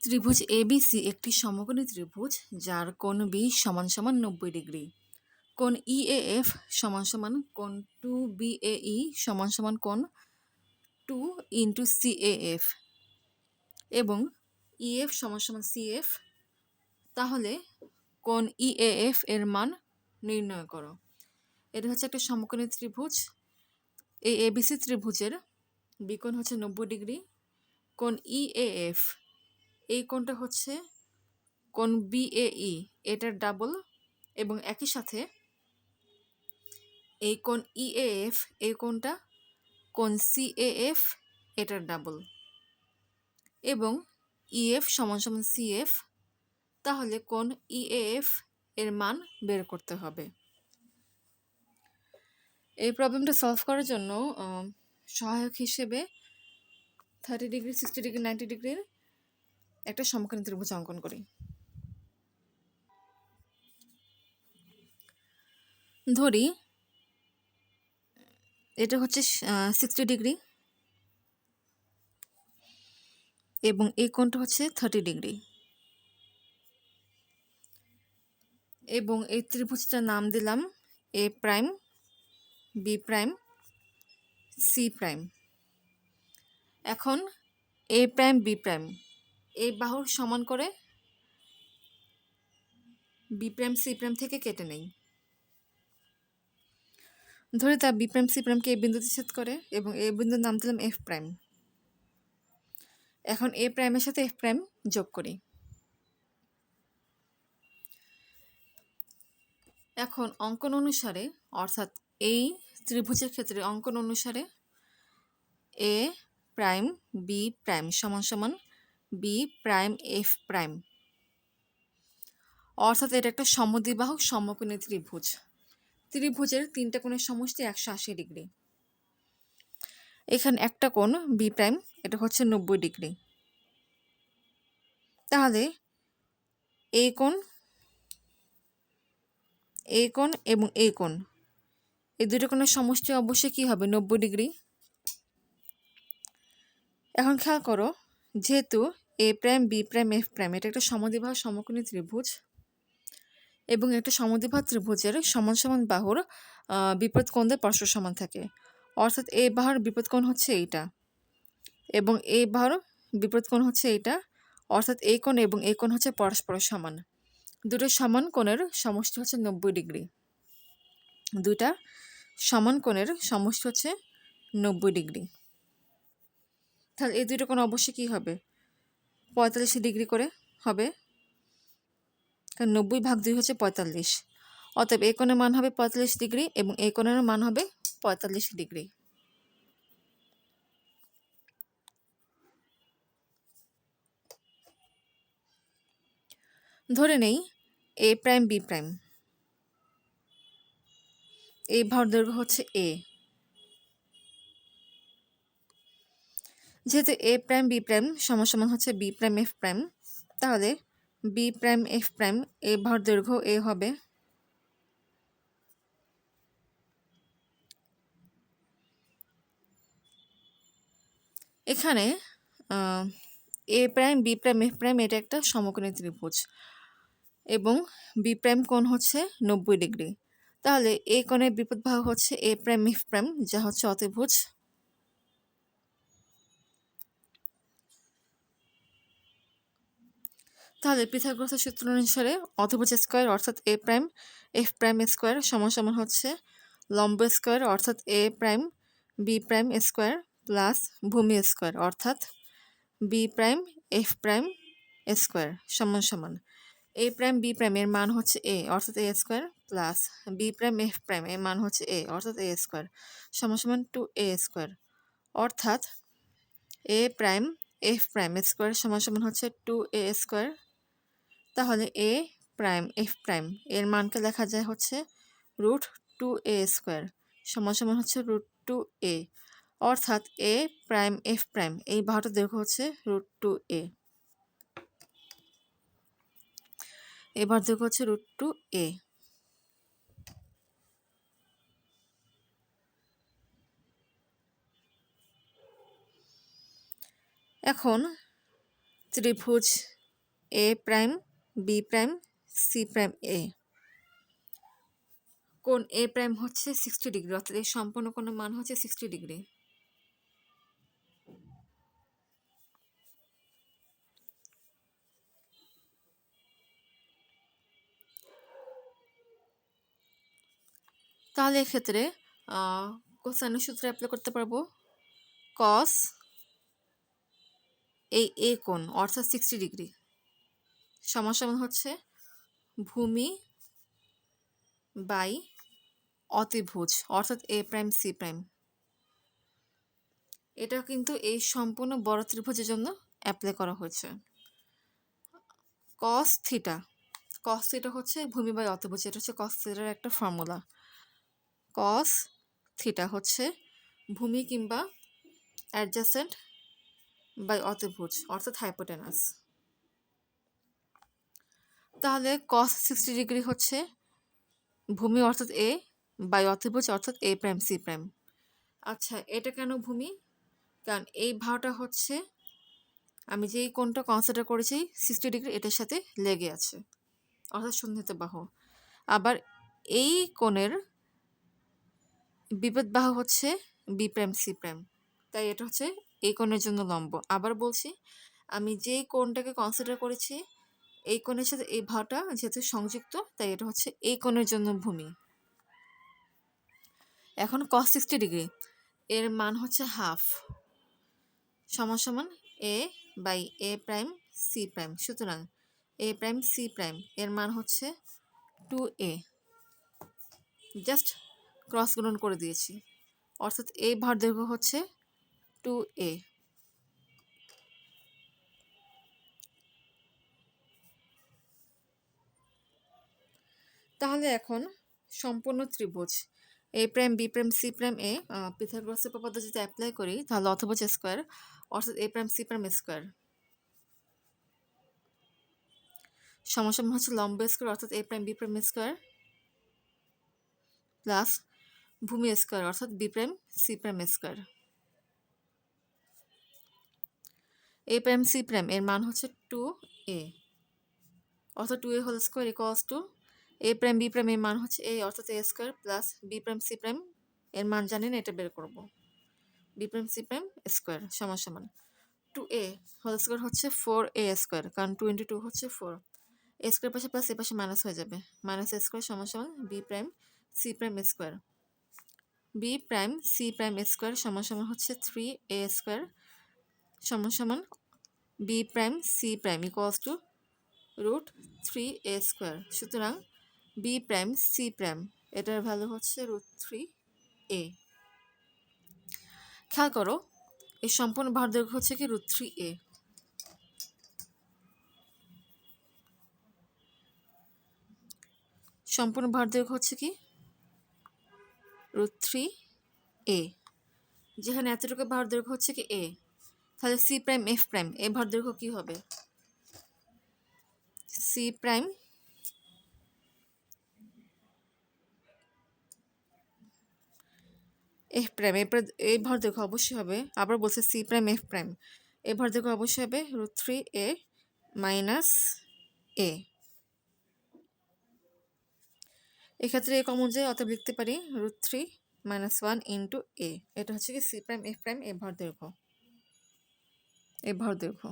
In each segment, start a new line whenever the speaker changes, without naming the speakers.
ত্রিভুজ এবিসি একটি সমকোণী ত্রিভুজ যার কোণ বি সমান সমান নব্বই ডিগ্রি। কোণ ইএএফ সমান সমান কোণ টু বিএই সমান সমান কোণ টু ইন্টু সিএএফ এবং ইএফ সমান সমান সিএফ তাহলে কোণ ইএএফ এর মান নির্ণয় করো। এটা হচ্ছে একটা সমকোণী ত্রিভুজ। এই এবিসি ত্রিভুজের বিকোণ হচ্ছে নব্বই ডিগ্রি, কোণ ইএএফ এই কোণটা হচ্ছে কোণ বিএই এটার ডাবল এবং একই সাথে এই কোণ ইএএফ এই কোণটা কোণ সিএএফ এটার ডাবল এবং ইএফ সমান সমান সিএফ তাহলে কোণ ইএএফ এর মান বের করতে হবে। এই প্রবলেমটা সলভ করার জন্য সহায়ক হিসেবে thirty degree sixty degree ninety ডিগ্রির একটা সমকোণী ত্রিভুজ অঙ্কন করি। ধরি, এটা হচ্ছে সিক্সটি ডিগ্রি এবং এই কোণটা হচ্ছে থার্টি ডিগ্রি এবং এই ত্রিভুজটার নাম দিলাম A prime B prime C prime এখন এ প্রাইম বি প্রাইম এই বাহুর সমান করে বি প্রাইম সি প্রাইম থেকে কেটে নেই। ধরে তা বি প্রাইম সি প্রাইমকে এই বিন্দুতে ছেদ করে এবং এই বিন্দুর নাম দিলাম এফ প্রাইম। এখন এ প্রাইমের সাথে এফ প্রাইম যোগ করি। এখন অঙ্কন অনুসারে, অর্থাৎ এই ত্রিভুজের ক্ষেত্রে অঙ্কন অনুসারে এ প্রাইম বি প্রাইম সমান সমান বি প্রাইম এফ প্রাইম অর্থাৎ এটা একটা সমদ্বিবাহু সমকোণী ত্রিভুজ। ত্রিভুজের তিনটা কোণের সমষ্টি একশো আশি ডিগ্রি। এখানে একটা কোণ বি প্রাইম এটা হচ্ছে নব্বই ডিগ্রি। তাহলে এই কোণ এই কোণ এবং এই কোণ, এই দুটো কোণের সমষ্টি অবশ্যই কী হবে? নব্বই ডিগ্রি। এখন খেয়াল করো, যেহেতু A prime B prime F prime এটা একটা সমদ্বিবাহ সমকোণী ত্রিভুজ এবং একটা সমদ্বিবাহ ত্রিভুজের সমান সমান বাহুর বিপরীত কোণ দিয়ে পরস্পর সমান থাকে। অর্থাৎ এ বাহুর বিপরীত কোণ হচ্ছে এইটা এবং এ বাহুর বিপরীত কোণ হচ্ছে এইটা। অর্থাৎ এই কোণ এবং এই কোণ হচ্ছে পরস্পর সমান। দুটো সমান কোণের সমষ্টি হচ্ছে নব্বই ডিগ্রি। দুইটা সমান কোণের সমষ্টি হচ্ছে নব্বই ডিগ্রি। তাহলে এই দুটো কোণ অবশ্যই কী হবে? পঁয়তাল্লিশ ডিগ্রি করে হবে। কারণ নব্বই ভাগ দুই হচ্ছে পঁয়তাল্লিশ। অতএব এই কোণের মান হবে পঁয়তাল্লিশ ডিগ্রি এবং এই কোণের মান হবে পঁয়তাল্লিশ ডিগ্রি। ধরে নেই, এ প্রাইম বি প্রাইম। এই ভর দৈর্ঘ্য হচ্ছে এ। যেহেতু এ প্রাইম বি প্রাইম সমান সমান হচ্ছে বি প্রাইম এফ প্রাইম তাহলে বি প্রাইম এফ প্রাইম এ ভর দৈর্ঘ্য এ হবে এখানে A prime B prime F prime এটা একটা সমকোণী ত্রিভুজ এবং বি প্রাইম কোণ হচ্ছে নব্বই ডিগ্রি। তাহলে এ কোণের বিপদ ভাগ হচ্ছে এ প্রাইম এফ প্রাইম যা হচ্ছে অতিভুজ তাহলে পিথাগোরাসের সূত্র অনুসারে অতিভুজ স্কোয়ার অর্থাৎ A prime, F prime square সমান সমান হচ্ছে লম্ব স্কোয়ার অর্থাৎ A prime, B prime square plus ভূমি স্কোয়ার অর্থাৎ B prime, F prime square সমান সমান। এ প্রাইম, বি প্রাইম এর মান হচ্ছে এ অর্থাৎ A square plus B prime, F prime এর মান হচ্ছে এ অর্থাৎ এ স্কোয়ার সমান সমান টু এ স্কোয়ার অর্থাৎ A prime, F prime square সমান সমান হচ্ছে টু এ স্কোয়ার তাহলে এ প্রাইম এফ প্রাইম এর মানকে লেখা যায় হচ্ছে রুট টু এ স্কোয়ার সমান সমান হচ্ছে রুট টু এ অর্থাৎ এ প্রাইম এফ প্রাইম এই বাহুটার দৈর্ঘ্য হচ্ছে রুট টু এ এবার দৈর্ঘ্য হচ্ছে রুট টু এ এখন ত্রিভুজ A prime B prime C prime এ কোন এ প্রাইম হচ্ছে সিক্সটি ডিগ্রি অর্থাৎ এই সম্পূর্ণ কোণের মান হচ্ছে সিক্সটি ডিগ্রি তাহলে এক্ষেত্রে কোসাইনের সূত্র অ্যাপ্লাই করতে পারব। কস এই এ কোণ, অর্থাৎ সিক্সটি ডিগ্রি সমান হচ্ছে? ভূমি বাই অতিভুজ, অর্থাৎ এ প্রাইম সি প্রাইম এটা কিন্তু এই সম্পূর্ণ বড় ত্রিভুজের জন্য অ্যাপ্লাই করা হয়েছে। কস থিটা কস থিটা হচ্ছে ভূমি বাই অতিভুজ, এটা হচ্ছে কস থিটার একটা ফর্মুলা কস থিটা হচ্ছে ভূমি কিংবা অ্যাডজাসেন্ট বাই অতিভুজ, অর্থাৎ হাইপোটেনাস তাহলে কস সিক্সটি ডিগ্রি হচ্ছে ভূমি অর্থাৎ এ বাই অতিভুজ অর্থাৎ এ প্রাইম সি প্রাইম আচ্ছা এটা কেন ভূমি? কারণ এই ভাওটা হচ্ছে, আমি যেই কোণটা কনসিডার করেছি সিক্সটি ডিগ্রি এটার সাথে লেগে আছে। অর্থাৎ সন্ধিত বাহু। আবার এই কোণের বিপদ বাহু হচ্ছে বি প্রাইম সি প্রাইম তাই এটা হচ্ছে এই কোণের জন্য লম্ব। আবার বলছি, আমি যেই কোণটাকে কনসিডার করেছি এই কোণের সাথে এই ভাওটা যেহেতু সংযুক্ত, তাই এটা হচ্ছে এই কোণের জন্য ভূমি। এখন কস সিক্সটি ডিগ্রি এর মান হচ্ছে হাফ সমান সমান A by A prime C prime সুতরাং এ প্রাইম সি প্রাইম এর মান হচ্ছে টু এ জাস্ট ক্রস গুণন করে দিয়েছি, অর্থাৎ এই ভার দৈর্ঘ্য হচ্ছে টু এ তাহলে এখন সম্পূর্ণ ত্রিভুজ A prime B prime C prime এ পিথাগোরাসের উপপাদ্য যদি অ্যাপ্লাই করি, তাহলে অথবা স্কোয়ার অর্থাৎ A prime C prime square সমস্যা হচ্ছে লম্ব স্কোয়ার অর্থাৎ A prime B prime square plus ভূমি স্কোয়ার অর্থাৎ B prime C prime square A prime C prime এর মান হচ্ছে টু এ অর্থাৎ two A whole square equals to A prime B prime এর মান হচ্ছে এ অর্থাৎ A square plus B prime C prime এর মান জানেন, এটা বের করব। B prime C prime square সমান সমান। টু এ হোল স্কোয়ার হচ্ছে ফোর এ স্কোয়ার কারণ টু ইন্টু টু হচ্ছে ফোর এ স্কোয়ার পাশে প্লাস এ পাশে মাইনাস হয়ে যাবে। মাইনাস এ স্কোয়ার সমান সমান B prime C prime square B prime C prime square সমান সমান হচ্ছে থ্রি এ স্কোয়ার সমান সমান B prime C prime equals two root three A square সুতরাং বি প্রাইম সি প্রাইম এটার ভ্যালু হচ্ছে রুট থ্রি এ খেয়াল করো এই সম্পূর্ণ ভার দৈর্ঘ্য হচ্ছে কি রুট থ্রি এ সম্পূর্ণ ভার দৈর্ঘ্য হচ্ছে কি রুট থ্রি এ যেখানে এতটুকু ভার দৈর্ঘ্য হচ্ছে কি এ তাহলে সি প্রাইম এফ প্রাইম এ ভার দৈর্ঘ্য কী হবে? সি প্রাইম এফ প্রাইম এরপর এই ভর দেখো অবশ্যই হবে। আবার বলছে সি প্রাইম এফ প্রাইম এ ভর দেখো অবশ্যই হবে root three A minus A এক্ষেত্রে এ কমন যায় অতএব লিখতে পারি root three minus one into A এটা হচ্ছে কি সি প্রাইম এফ প্রাইম এ ভর দৈর্ঘ্য। এ ভর দৈর্ঘ্য।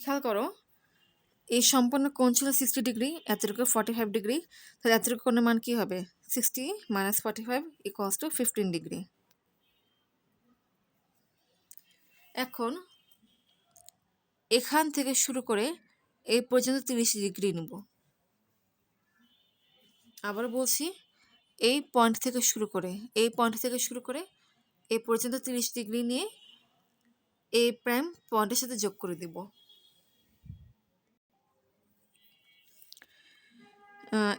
খেয়াল করো এই সম্পূর্ণ কোণ ছিল সিক্সটি ডিগ্রি এতটুকু ফর্টি ফাইভ ডিগ্রি তাহলে এতটুকু কোণের মান কী হবে? Sixty minus forty five equals to fifteen degree এখন এখান থেকে শুরু করে এই পর্যন্ত তিরিশ ডিগ্রি নেব। আবার বলছি, এই পয়েন্ট থেকে শুরু করে, এই পয়েন্ট থেকে শুরু করে এই পর্যন্ত তিরিশ ডিগ্রি নিয়ে এই প্রাইম পয়েন্টের সাথে যোগ করে দেব।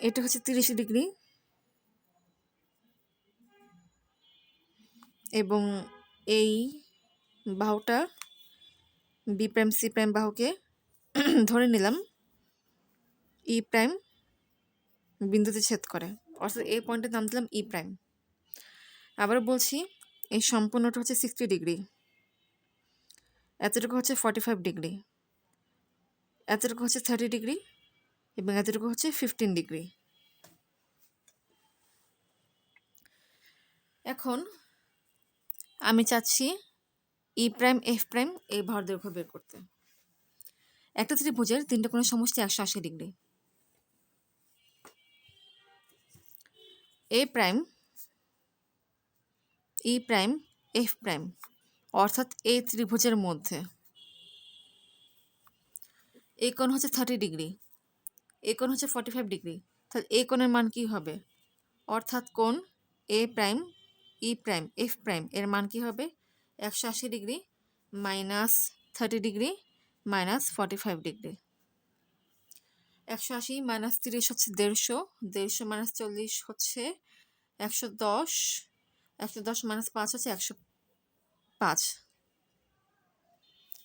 এটা হচ্ছে তিরিশ ডিগ্রি। এবং এই বাহুটা বি প্রাইম সি প্রাইম বাহুকে ধরে নিলাম ই প্রাইম বিন্দুতে ছেদ করে। অর্থাৎ এই পয়েন্টের নাম দিলাম ই প্রাইম আবার বলছি, এই সম্পূর্ণটা হচ্ছে সিক্সটি ডিগ্রি। এতটুকু হচ্ছে ফর্টি ফাইভ ডিগ্রি। এতটুকু হচ্ছে থার্টি ডিগ্রি। এবং এতটুকু হচ্ছে ফিফটিন ডিগ্রি এখন আমি চাচ্ছি ই প্রাইম এফ প্রাইম এই ভর দৈর্ঘ্য বের করতে। একটা ত্রিভুজের তিনটে কোনো সমষ্টি একশো আশি degree A prime E prime F prime অর্থাৎ এই ত্রিভুজের মধ্যে। এই কোণ হচ্ছে থার্টি ডিগ্রি এই কোণ হচ্ছে ফর্টি ফাইভ ডিগ্রি তাহলে এই কোণের মান কী হবে? অর্থাৎ কোণ A prime E prime F prime এর মান কী হবে? একশো আশি degree minus thirty degree minus forty five degree একশো আশি মাইনাস তিরিশ হচ্ছে দেড়শো দেড়শো মাইনাস চল্লিশ হচ্ছে একশো দশ একশো দশ মাইনাস পাঁচ হচ্ছে একশো পাঁচ।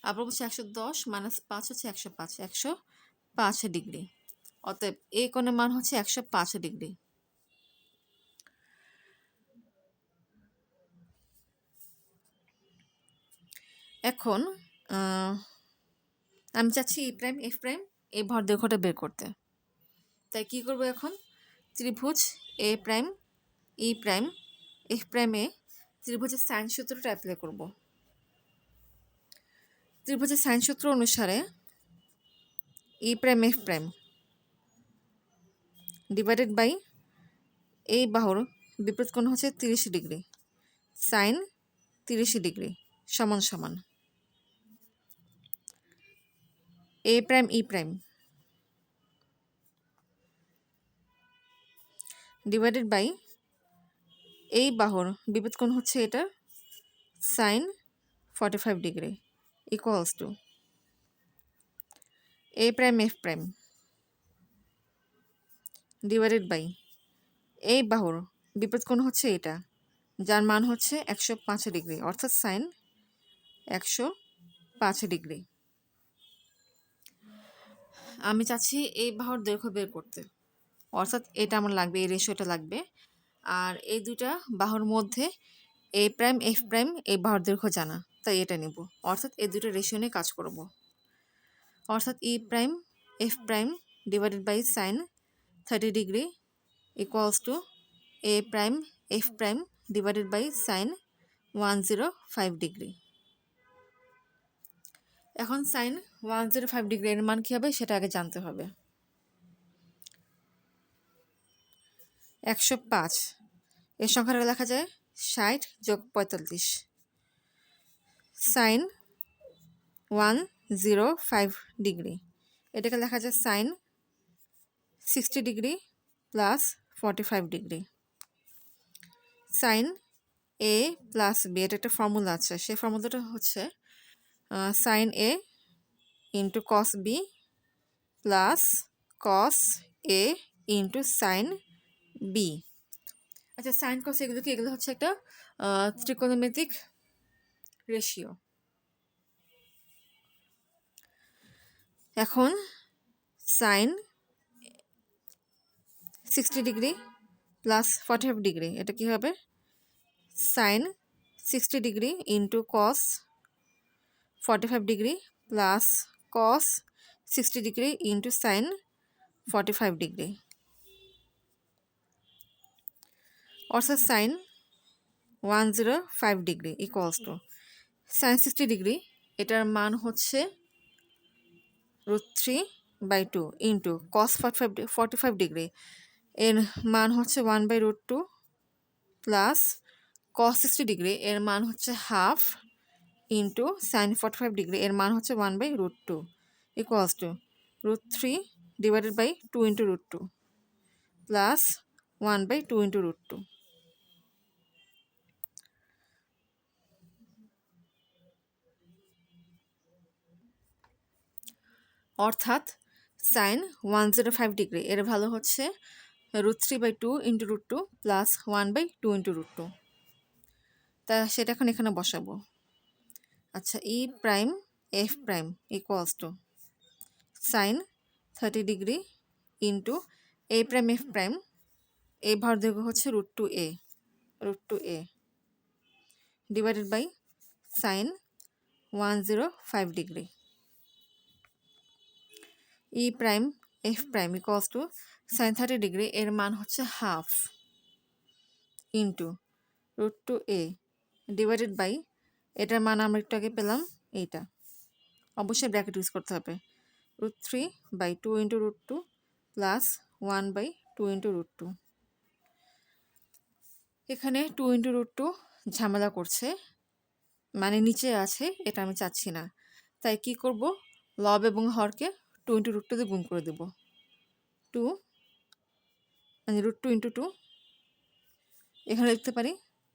আবার বলছে একশো দশ মাইনাস পাঁচ হচ্ছে একশো পাঁচ একশো পাঁচ ডিগ্রি অতএব এই কোণের মান হচ্ছে একশো পাঁচ ডিগ্রি। এখন আমি চাচ্ছি ই প্রাইম এফ প্রাইম এই ভর দৈর্ঘ্যটা বের করতে। তাই কি করব এখন? ত্রিভুজ A prime E prime F প্রাইমে ত্রিভুজের সাইন সূত্রটা অ্যাপ্লাই করব। ত্রিভুজের সাইন সূত্র অনুসারে E prime F prime divided by এই বাহুর বিপরীত কোণ হচ্ছে তিরিশ ডিগ্রি। সাইন তিরিশ ডিগ্রি, সমান সমান। A prime E prime divided by এই বাহুর বিপদ কোণ হচ্ছে এটা sine forty five degree equals to A prime F prime divided by এই বাহুর বিপদ কোণ হচ্ছে এটা, যার মান হচ্ছে একশো পাঁচ ডিগ্রি, অর্থাৎ সাইন একশো পাঁচ ডিগ্রি। আমি চাচ্ছি এই বাহুর দৈর্ঘ্য বের করতে, অর্থাৎ এটা আমার লাগবে, এই রেশিওটা লাগবে। আর এই দুটা বাহুর মধ্যে এ প্রাইম এফ প্রাইম এই বাহুর দৈর্ঘ্য জানা, তাই এটা নেব। অর্থাৎ এই দুটো রেশিও নিয়ে কাজ করব। অর্থাৎ E prime F prime divided by sine thirty degree equals to A prime F prime divided by sine one zero five degree এখন sine one zero five degree এর মান কী হবে? সেটা আগে জানতে হবে। একশো পাঁচ। এর সংখ্যাটা লেখা যায় ষাট যোগ পঁয়তাল্লিশ। Sine one zero five degree এটাকে লেখা যায় sine sixty degree plus forty five degree sine A plus B এটা একটা ফর্মুলা আছে। সেই ফর্মুলাটা হচ্ছে sine A into cos B plus cos A into sine B আচ্ছা সাইন কস এগুলো কি? এগুলো হচ্ছে একটা ত্রিকোণমিতিক রেশিও এখন sine sixty degree plus forty five degree এটা কী হবে? Sine sixty degree into cos forty five degree plus cos sixty degree into sine forty five degree অর্থাৎ sine one zero five degree equals to sine sixty degree এটার মান হচ্ছে root three by two into cos forty five forty five degree এর মান হচ্ছে one by root two plus cos sixty degree এর মান হচ্ছে half into sine forty five degree এর মান হচ্ছে one by root two equals to root three divided by two into root two plus one by two into root two অর্থাৎ sine one zero five degree এর value হচ্ছে root three by two into root two plus one by two into root two তা সেটা এখন এখানে বসাবো। আচ্ছা E prime F prime equals to sine thirty degree into A prime F prime এ ভর দৈর্ঘ্য হচ্ছে root two A root two A divided by sine one zero five degree E prime F prime equals to sine thirty degree, এর মান হচ্ছে half into root two A divided by, এটার মান আমরা একটু আগে পেলাম এইটা। অবশ্যই ব্র্যাকেট ইউজ করতে হবে। Root three by two into root two plus one by two into root two. এখানে টু ইন্টু রুট টু ঝামেলা করছে মানে নিচে আছে, এটা আমি চাচ্ছি না। তাই কি করব? লব এবং হরকে টু ইন্টু রুট টু দিয়ে গুণ করে দেব। Two root two into two এখানে লিখতে পারি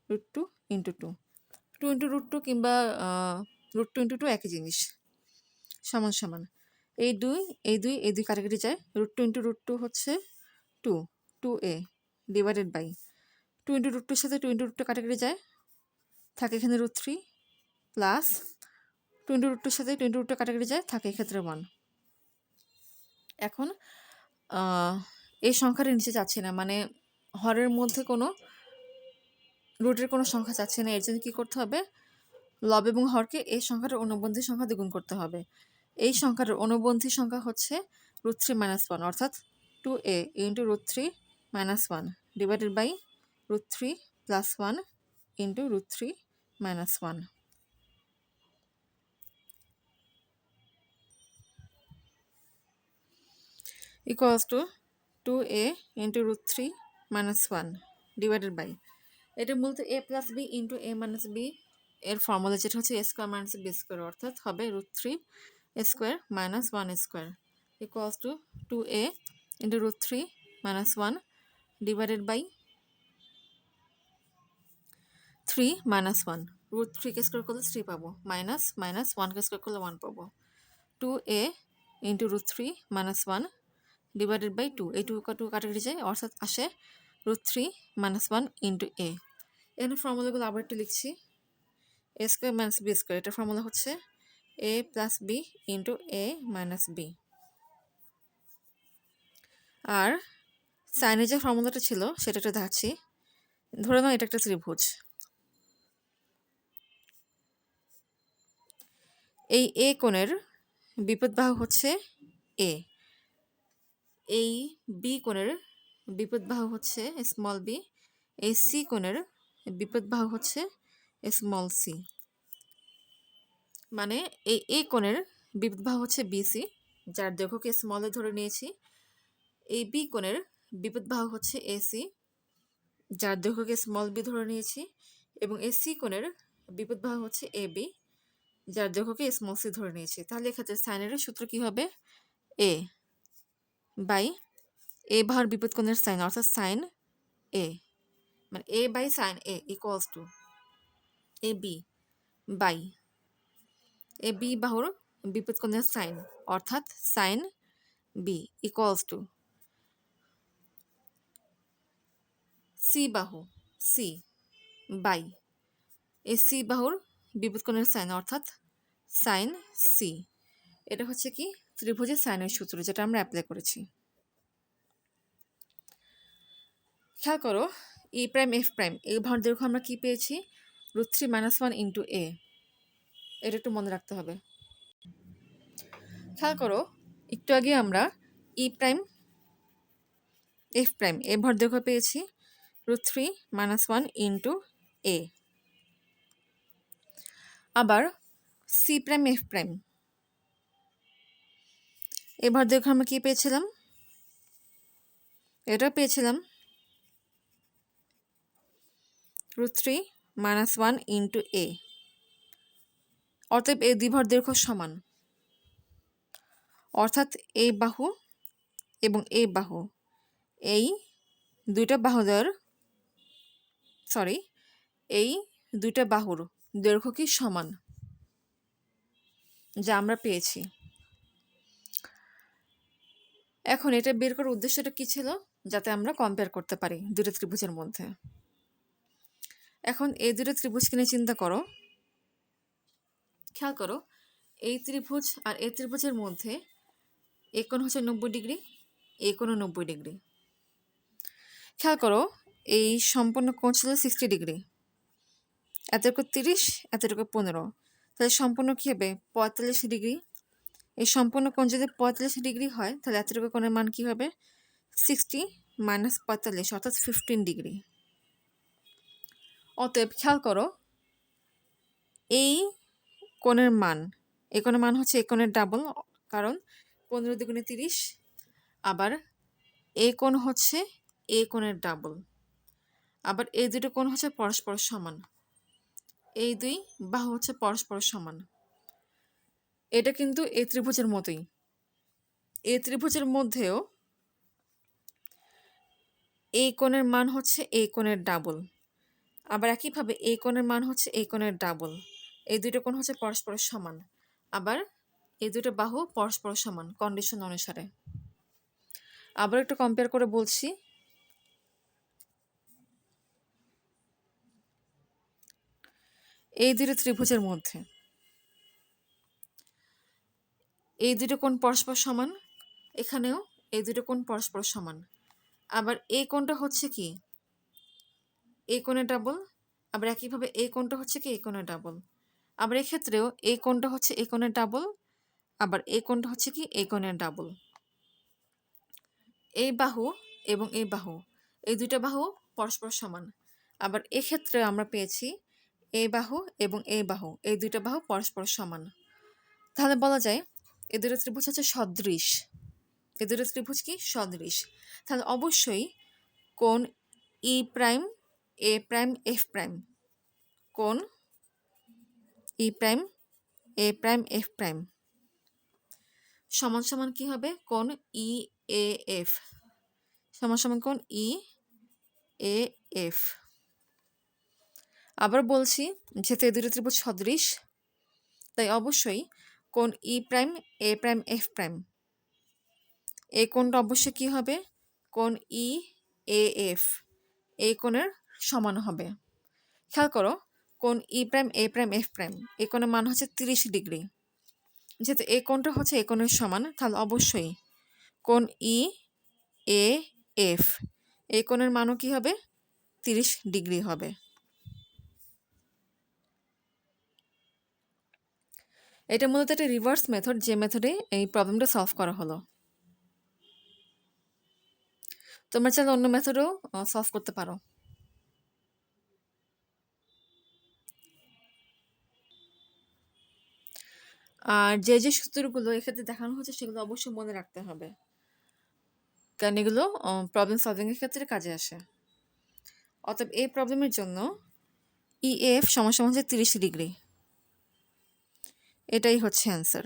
root two into two two into root two কিংবা রুট টু ইন্টু টু একই জিনিস সমান সমান এই দুই এই দুই এই দুই কাটাকাটি যায় root two into root two হচ্ছে two two A divided by two into root টুর সাথে টু ইন্টু রুট টু কাটাকাটি যায় থাকে এখানে root three plus two into root টুর সাথে টু ইন্টু রুট টু কাটাকাটি যায় থাকে এক্ষেত্রে ওয়ান এখন এই সংখ্যাটা নিচে যাচ্ছে না। মানে হরের মধ্যে কোনো রুটের কোনো সংখ্যা চাচ্ছে না। এর জন্য কী করতে হবে? লব এবং হরকে এই সংখ্যাটার অনুবন্ধী সংখ্যা দ্বিগুণ করতে হবে। এই সংখ্যাটার অনুবন্ধী সংখ্যা হচ্ছে রুট থ্রি মাইনাস ওয়ান অর্থাৎ two A into root three minus one divided by root three plus one into root three minus one equals to 2a into root 3 minus 1 divided by এটা মূলত a plus B into A minus B এর formula যেটা হচ্ছে A square minus B square অর্থাৎ হবে root three square minus one square equals to two A into root three minus one divided by three minus one root থ্রিকে square করলে three পাবো। Minus minus ওয়ানকে square করলে one পাবো। Two A into root three minus one divided by two এই two two কাটাকাটি যায় অর্থাৎ আসে root three minus one into A এখানে ফর্মুলাগুলো আবার একটু লিখছি। A square minus B square এটার ফর্মুলা হচ্ছে A plus B into A minus B আর সাইনের যে ফর্মুলাটা ছিল, সেটা একটু দেখাচ্ছি। ধরে নাও, এটা একটা ত্রিভুজ। এই এ কোণের বিপদবাহু হচ্ছে এ এই বি কোণের বিপদবাহু হচ্ছে স্মল বি এই সি কোণের বিপদবাহু হচ্ছে স্মল সি মানে এই এ কোণের বিপদবাহু হচ্ছে বিসি যার দৈর্ঘ্যকে স্মলে ধরে নিয়েছি। এই বি কোণের বিপদবাহু হচ্ছে এসি যার দৈর্ঘ্যকে স্মল বি ধরে নিয়েছি। এবং এই সি কোণের বিপদবাহু হচ্ছে এ বি যার দৈর্ঘ্যকে স্মল সি ধরে নিয়েছি। তাহলে এক্ষেত্রে সাইনের সূত্র কী হবে? এ বাই এ ভার বিপদ কোণের সাইন, অর্থাৎ সাইন এ। মানে A by sine A equals to A B by A B বাহুর বিপদ কোণের সাইন, অর্থাৎ sine B equals to C বাহু সি বাই এ সি বাহুর বিপদ কোণের সাইন, অর্থাৎ সাইন সি এটা হচ্ছে কি? ত্রিভুজের সাইনের সূত্র যেটা আমরা অ্যাপ্লাই করেছি। খেয়াল করো ই প্রাইম এফ প্রাইম এই ভর দৈর্ঘ্য আমরা কী পেয়েছি? Root three minus one into A এটা একটু মনে রাখতে হবে। খেয়াল করো, একটু আগে আমরা ই প্রাইম এফ প্রাইম এ ভর দৈর্ঘ্য পেয়েছি root three minus one into A আবার সি প্রাইম এফ প্রাইম এবার দেখো আমরা কী পেয়েছিলাম? এটা পেয়েছিলাম। Root three minus one into A অতএব এই দুই ভর দৈর্ঘ্য সমান। অর্থাৎ এই বাহু এবং এই বাহু। এই দুইটা বাহুদের সরি এই দুইটা বাহুর দৈর্ঘ্য কি সমান? যা আমরা পেয়েছি। এখন এটা বের করার উদ্দেশ্যটা কি ছিল? যাতে আমরা কম্পেয়ার করতে পারি দুটো ত্রিভুজের মধ্যে। এখন এই দুটো ত্রিভুজকে নিয়ে চিন্তা করো। খেয়াল করো, এই ত্রিভুজ আর এই ত্রিভুজের মধ্যে এ কোণ হচ্ছে নব্বই ডিগ্রি, এ কোণও নব্বই ডিগ্রি। খেয়াল করো, এই সম্পূর্ণ কোণ ছিল সিক্সটি ডিগ্রি। এতটুকু তিরিশ, এতটুকু পনেরো। তাহলে সম্পূর্ণ কী হবে? পঁয়তাল্লিশ ডিগ্রি এই সম্পূর্ণ কোণ যদি পঁয়তাল্লিশ ডিগ্রি হয়, তাহলে এতটুকু কোণের মান কী হবে? সিক্সটি মাইনাস পঁয়তাল্লিশ, অর্থাৎ ফিফটিন ডিগ্রি। অতএব খেয়াল করো, এই কোণের মান, এই কোণের মান হচ্ছে এই কোণের ডাবল কারণ পনেরো দুগুণে তিরিশ, আবার এই কোণ হচ্ছে এই কোণের ডাবল আবার এই দুটো কোণ হচ্ছে পরস্পর সমান, এই দুই বাহু হচ্ছে পরস্পর সমান। এটা কিন্তু এই ত্রিভুজের মতোই। এই ত্রিভুজের মধ্যেও এই কোণের মান হচ্ছে এই কোণের ডাবল আবার একইভাবে এই কোণের মান হচ্ছে এই কোণের ডাবল এই দুটো কোণ হচ্ছে পরস্পর সমান। আবার এই দুটো বাহু পরস্পর সমান কন্ডিশন অনুসারে। আবার একটু কম্পেয়ার করে বলছি। এই দুটো ত্রিভুজের মধ্যে। এই দুটো কোণ পরস্পর সমান, এখানেও এই দুটো কোণ পরস্পর সমান। আবার এই কোণটা হচ্ছে কি? এই কোণে ডাবল আবার একইভাবে এই কোণটা হচ্ছে কি? এই কোণে ডাবল আবার এক্ষেত্রেও এই কোণটা হচ্ছে এই কোণে ডাবল আবার এই কোণটা হচ্ছে কি? এই কোণের ডাবল এই বাহু এবং এই বাহু, এই দুইটা বাহু পরস্পর সমান। আবার এক্ষেত্রে আমরা পেয়েছি এই বাহু এবং এই বাহু, এই দুইটা বাহু পরস্পর সমান। তাহলে বলা যায় এ দুটো ত্রিভুজ হচ্ছে সদৃশ। এ দুটো ত্রিভুজ কি? সদৃশ। তাহলে অবশ্যই কোন E prime A prime F prime কোন E prime A prime F prime সমান সমান কি হবে? কোন ই এ এফ সমান সমান কোন ই এ এফ আবার বলছি, যেহেতু এই দুটো ত্রিভুজ সদৃশ, তাই অবশ্যই কোন E prime A prime F prime এ কোণটা অবশ্যই কী হবে? কোন ই এ এফ এই কোণের সমান হবে। খেয়াল করো, কোন E prime A prime F prime এ কোণের মান হচ্ছে তিরিশ ডিগ্রি। যেহেতু এ কোণটা হচ্ছে এই কোণের সমান, তাহলে অবশ্যই কোন ই এ এফ এই কোণের মানও কী হবে? তিরিশ ডিগ্রি হবে। এটা মূলত একটা রিভার্স মেথড যে মেথডে এই প্রবলেমটা সলভ করা হলো। তোমরা চাইলে অন্য মেথডেও সলভ করতে পারো। আর যে যে সূত্রগুলো এক্ষেত্রে দেখানো হচ্ছে, সেগুলো অবশ্যই মনে রাখতে হবে। কারণ এগুলো প্রবলেম সলভিংয়ের ক্ষেত্রে কাজে আসে। অতএব এই প্রবলেমের জন্য ইএফ সমস্যা হচ্ছে তিরিশ ডিগ্রি। এটাই হচ্ছে অ্যান্সার